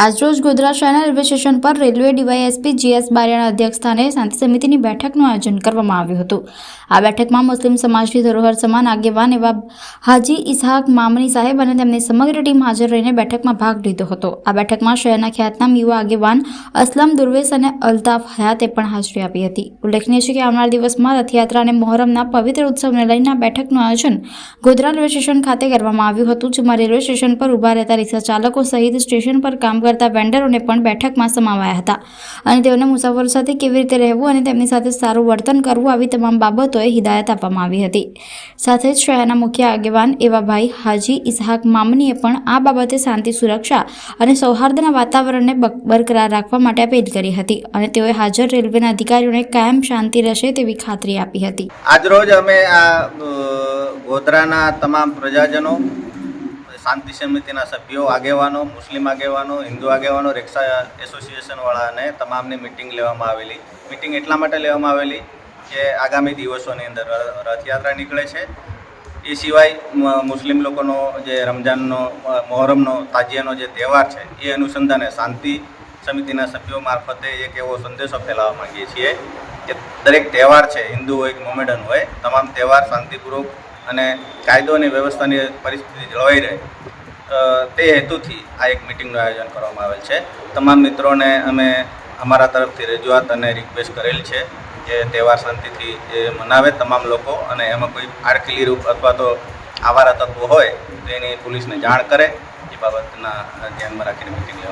આજરોજ ગોધરા શહેરના railway station પર રેલવે ડીવાયએસપી જીએસ બારિયાના અધ્યક્ષસ્થાને શાંતિ સમિતિની બેઠકનું આયોજન કરવામાં આવ્યું હતું. આ બેઠકમાં મુસ્લિમ સમાજની ધરોહર સમાન આગેવાન એવા હાજી ઇસહાક મામની સાહેબ અને તેમની સમગ્ર ટીમ હાજર રહીને બેઠકમાં ભાગ લીધો હતો. આ બેઠકમાં શહેરના ખ્યાતનામ યુવા આગેવાન અસલમ દુર્વેશ અને અલ્તાફ હયાતે પણ હાજરી આપી હતી. ઉલ્લેખનીય છે કે આવનાર દિવસમાં રથયાત્રા અને મોહરમના પવિત્ર ઉત્સવને લઈને બેઠકનું આયોજન ગોધરા રેલવે સ્ટેશન ખાતે કરવામાં આવ્યું હતું, જેમાં રેલવે સ્ટેશન પર ઊભા રહેતા રિક્ષા ચાલકો સહિત સ્ટેશન પર કામ કરતા વેન્ડરોને પણ બેઠકમાં સમાવાયા હતા. અને તેઓને મુસાફરો સાથે કેવી રીતે રહેવું અને તેમની સાથે સારું વર્તન કરવું આવી તમામ બાબતોએ હિદાયત આપવામાં આવી હતી. સાથે જ શહેરના મુખ્ય આગેવાન એવા ભાઈ હાજી ઇસહાક મામનીએ પણ આ બાબતે શાંતિ, સુરક્ષા અને સૌહાર્દના વાતાવરણને બરકરાર રાખવા માટે અપીલ કરી હતી અને તેઓએ હાજર રેલવેના અધિકારીઓને કાયમ શાંતિ રહેશે તેવી ખાતરી આપી હતી. આજરોજ અમે આ ગોધરાના તમામ પ્રજાજનો શાંતિ સમિતિના સભ્યો, આગેવાનો, મુસ્લિમ આગેવાનો, હિન્દુ આગેવાનો, રિક્ષા એસોસિએશનવાળાને તમામની મિટિંગ લેવામાં આવેલી. મિટિંગ એટલા માટે લેવામાં આવેલી કે આગામી દિવસોની અંદર રથયાત્રા નીકળે છે. એ સિવાય મુસ્લિમ લોકોનો જે રમજાનનો મોહરમનો, તાજિયાનો જે તહેવાર છે, એ અનુસંધાને શાંતિ સમિતિના સભ્યો મારફતે એક એવો સંદેશો ફેલાવવા માંગીએ છીએ કે દરેક તહેવાર છે, હિન્દુ હોય કે મોમેડન હોય, તમામ તહેવાર શાંતિપૂર્વક અને કાયદો અને વ્યવસ્થાની પરિસ્થિતિ જળવાઈ રહે તે હેતુથી આ એક મિટિંગનું આયોજન કરવામાં આવેલ છે. તમામ મિત્રોને અમે અમારા તરફથી રજૂઆત અને રિક્વેસ્ટ કરેલ છે કે તહેવાર શાંતિથી એ મનાવે તમામ લોકો અને એમાં કોઈ આડકીલી રૂપ અથવા તો આવારા તત્વો હોય તો એની પોલીસને જાણ કરે, એ બાબતના ધ્યાનમાં રાખીને મિટિંગ લેવામાં